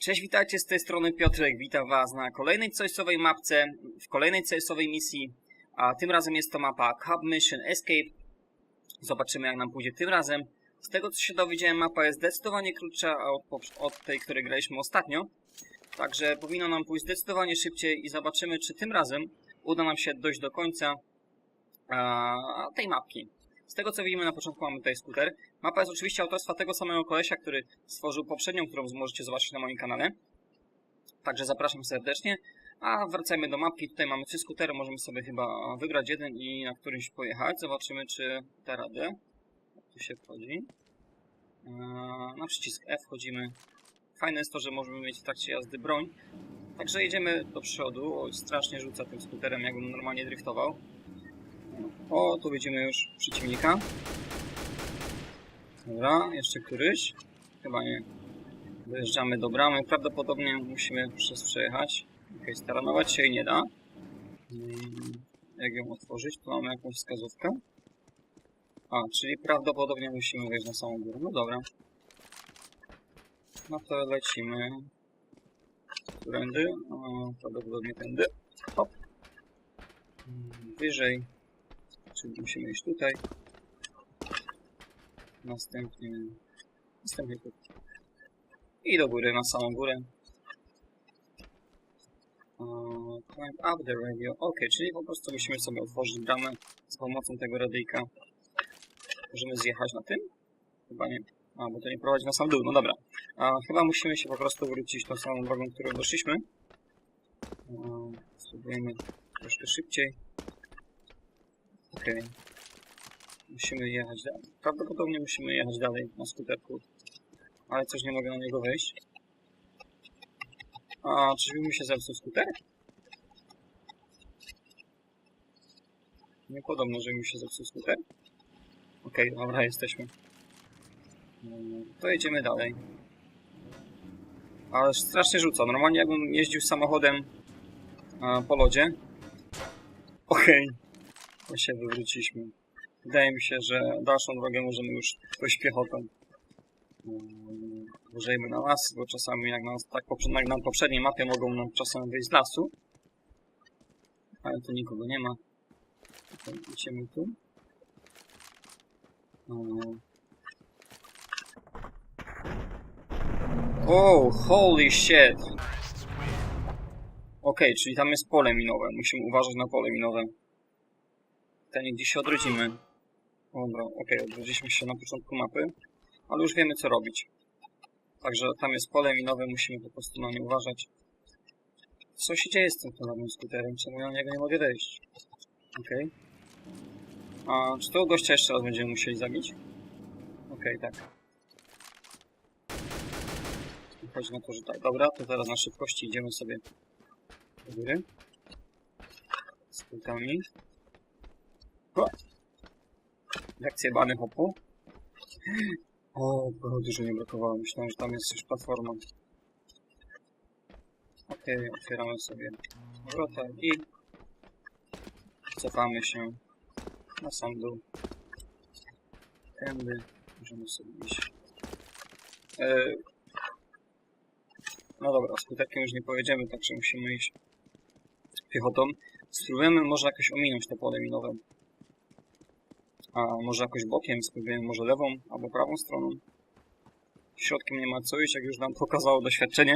Cześć, witajcie z tej strony Piotrek, witam was na kolejnej CS-owej mapce, w kolejnej CS-owej misji, a tym razem jest to mapa Hub Mission Escape. Zobaczymy jak nam pójdzie tym razem. Z tego co się dowiedziałem, mapa jest zdecydowanie krótsza od, od tej, której graliśmy ostatnio, także powinno nam pójść zdecydowanie szybciej i zobaczymy czy tym razem uda nam się dojść do końca a, tej mapki. Z tego co widzimy na początku mamy tutaj skuter. Mapa jest oczywiście autorstwa tego samego kolesia, który stworzył poprzednią, którą możecie zobaczyć na moim kanale. Także zapraszam serdecznie. A wracajmy do mapki. Tutaj mamy trzy skutery, możemy sobie chyba wybrać jeden i na którymś pojechać. Zobaczymy czy da radę. Jak tu się wchodzi. Eee, Na przycisk F wchodzimy. Fajne jest to, że możemy mieć w trakcie jazdy broń. Także jedziemy do przodu. Oj, strasznie rzuca tym skuterem, jakbym normalnie driftował. O, tu widzimy już przeciwnika. Dobra, jeszcze któryś? Chyba nie. Dojeżdżamy do bramy. Prawdopodobnie musimy przez przejechać. Ok, staranować się jej nie da. Jak ją otworzyć? Tu mamy jakąś wskazówkę. A, czyli prawdopodobnie musimy wejść na samą górę. No dobra. No to lecimy. Którędy? O, prawdopodobnie tędy. Hop. Wyżej. Czyli musimy iść tutaj. Następnie... Następnie tu. I do góry, na samą górę. Climb up the radio. Ok, czyli po prostu musimy sobie otworzyć bramę z pomocą tego radyjka. Możemy zjechać na tym? Chyba nie. A, bo to nie prowadzi na sam dół. No dobra. A, chyba musimy się po prostu wrócić tą samą drogą, którą doszliśmy. Uh, spróbujemy troszkę szybciej. Okej. Musimy jechać dalej. Prawdopodobnie musimy jechać dalej na skuterku. Ale coś nie mogę na niego wejść. A, czyżby mi się zepsuł skuter? Nie podobno, że mi się zepsuł skuter. Okej, dobra, jesteśmy. Mm, To jedziemy dalej. Ale strasznie rzuca. Normalnie jakbym jeździł samochodem po lodzie. Okej. To się wywróciliśmy. Wydaje mi się, że dalszą drogę możemy już pójść piechotą. Użyjmy na las, bo czasami jak, nas, tak poprze- jak mogą nam czasem wyjść z lasu. Ale tu nikogo nie ma. Idziemy tu. Oh, holy shit! Okej, czyli tam jest pole minowe. Musimy uważać na pole minowe. Ten gdzieś się odrodzimy. Dobra, okej, odrodziliśmy się na początku mapy, ale już wiemy co robić. Także tam jest pole minowe, musimy po prostu na nie uważać. Co się dzieje z tym ponownym skuterem? Czemu ja na niego nie mogę wejść? Okej. A czy tego gościa jeszcze raz będziemy musieli zabić? Okej, tak. Chodzi na to, że tak. Dobra, to teraz na szybkości idziemy sobie do góry. Z kulkami. O! Lekcje bany hopu. O, dużo nie brakowało. Myślałem, że tam jest już platforma. Okej, otwieramy sobie wrota i cofamy się na sam dół. Tędy możemy sobie iść. E... No dobra, skutekiem już nie pojedziemy, także musimy iść piechotą. Spróbujemy może jakoś ominąć to pole minowe. A może jakoś bokiem, spróbujemy może lewą albo prawą stroną. Środkiem nie ma co iść, jak już nam pokazało doświadczenie.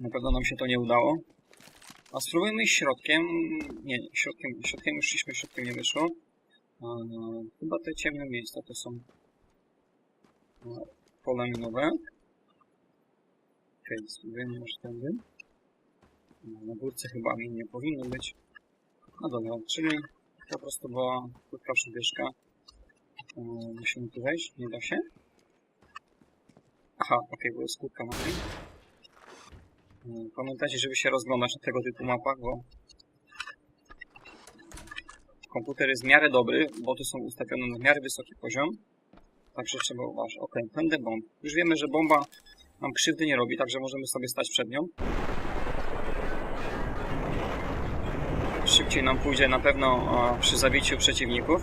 Na pewno nam się to nie udało. A spróbujemy iść środkiem. Nie, środkiem, środkiem już szliśmy, środkiem nie wyszło. A, chyba te ciemne miejsca to są a, pola minowe. Okej, okay, spróbujemy może tędy. No, Na górce chyba min nie powinno być. No dobra, czyli po prostu była krótka przybieżka. Yy, musimy tu wejść, nie da się. Aha, okej, okay, bo jest krótka mapy. Yy, pamiętajcie, żeby się rozglądać na tego typu mapach, bo komputer jest w miarę dobry, boty są ustawione na miarę wysoki poziom. Także trzeba uważać. Ok, pędę bomb. Już wiemy, że bomba nam krzywdy nie robi, także możemy sobie stać przed nią. Szybciej nam pójdzie na pewno przy zabiciu przeciwników.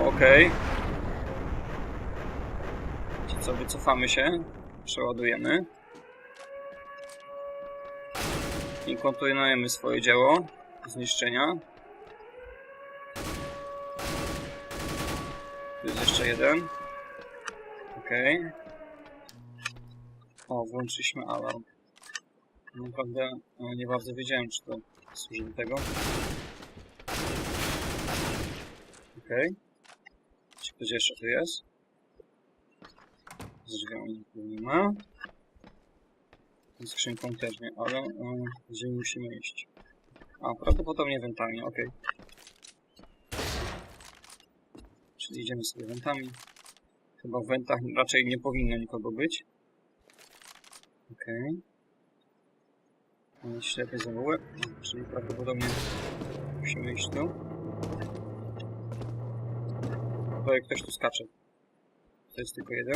Okej. Ci Co, wycofamy się, przeładujemy i kontynuujemy swoje dzieło zniszczenia. Tu jest jeszcze jeden. Okej. O, włączyliśmy alarm. Naprawdę e, nie bardzo wiedziałem, czy to służy do tego. Okej. Czy ktoś jeszcze tu jest? Z drzwiami nie ma. Z skrzynką też nie, ale e, gdzie musimy iść? A, prawdopodobnie wentami, okej. Czyli idziemy sobie wentami. Chyba w wentach raczej nie powinno nikogo być. Okej. Okay. Ślepy zaułek, czyli prawdopodobnie musimy iść tu. Tutaj ktoś tu skacze. To jest tylko jeden.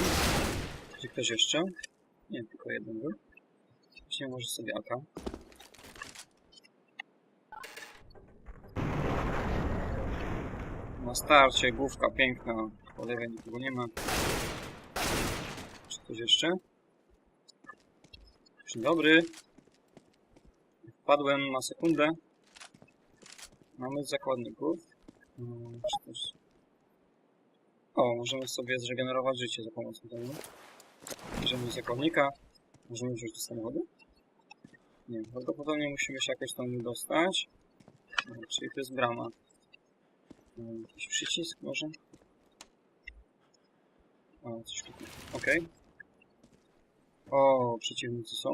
Czy ktoś jeszcze? Nie, tylko jeden był. Właśnie może sobie AK. Na starcie główka piękna. Po lewej nikogo nie ma. Czy ktoś jeszcze? Dzień dobry. Wpadłem na sekundę. Mamy zakładników. Też... O, możemy sobie zregenerować życie za pomocą tego. Bierzemy zakładnika. Możemy wziąć do samochodu? Nie, prawdopodobnie musimy się jakoś tam dostać. Czyli to jest brama. Hmm, Jakiś przycisk może? O, coś tu. Okej. O, przeciwnicy są.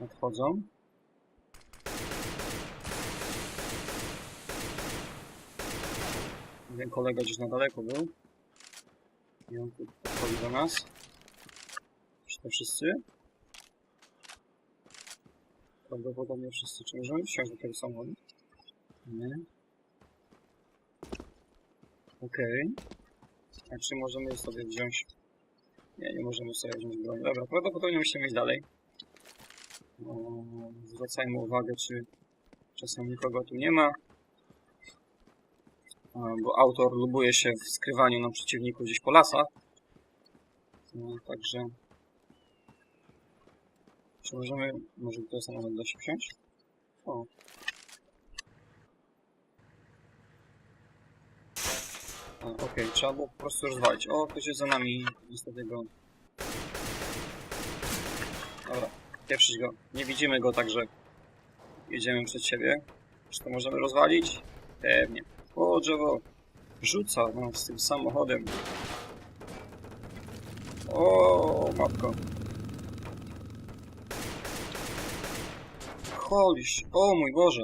Nadchodzą. Jeden kolega gdzieś na daleko był. I on tu podchodzi do nas. Czy to wszyscy? Prawdopodobnie wszyscy. Czy możemy wsiąść do tego samochodu? Nie. Okej. A czy możemy sobie wziąć... Nie, nie możemy sobie wziąć broni. Dobra, prawdopodobnie musimy iść dalej. Zwracajmy uwagę, czy czasem nikogo tu nie ma. A, Bo autor lubuje się w skrywaniu na przeciwniku gdzieś po lasach. No, także... Czy możemy... Może do samochodu da się wsiąść? O. Okej, trzeba było po prostu rozwalić. O, ktoś jest za nami. Niestety go... Dobra, pieprzyć go. Nie widzimy go, także jedziemy przed siebie. Czy to możemy rozwalić? Pewnie. O, drzewo rzuca nas z tym samochodem. O, matko. Holisz. O mój Boże.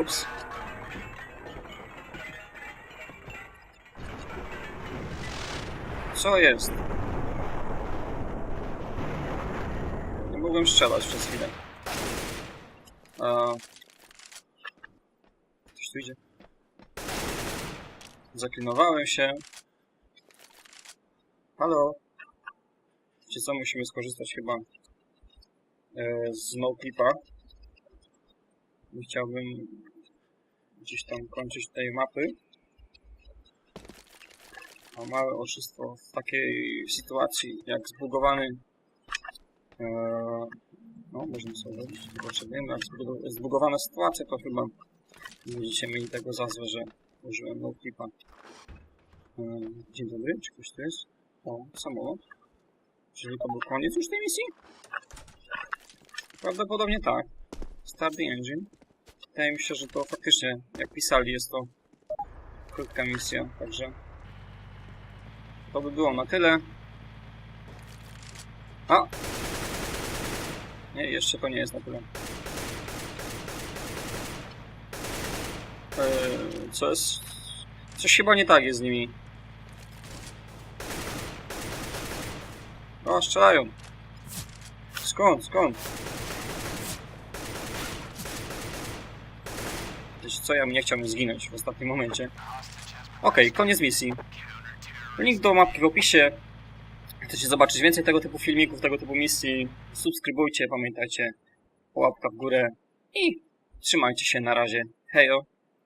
Ups. Co jest? Nie mogłem strzelać przez chwilę. A... Coś tu idzie. Zaklinowałem się. Halo? Wiecie co, musimy skorzystać chyba e, z noclipa. Nie chciałbym gdzieś tam kończyć tej mapy. A małe oszustwo w takiej sytuacji jak zbugowany e, no, możemy sobie robić, zobaczymy, jak zbugo- zbugowana sytuacja, to chyba będziecie mieli tego za złe, że użyłem noclipa. E, dzień dobry, czy ktoś tu jest? O, samolot. Czyli to był koniec już tej misji? Prawdopodobnie tak. Start the engine. Wydaje mi się, że to faktycznie, jak pisali, jest to krótka misja, także to by było na tyle. A! Nie, jeszcze to nie jest na tyle. Eee, co jest? Coś chyba nie tak jest z nimi. O, strzelają. Skąd, skąd? Wiecie co, ja bym nie chciałbym zginąć w ostatnim momencie. Okej, koniec misji. Link do mapki w opisie. Chcecie zobaczyć więcej tego typu filmików, tego typu misji, subskrybujcie, pamiętajcie, łapka w górę i trzymajcie się na razie. Hejo!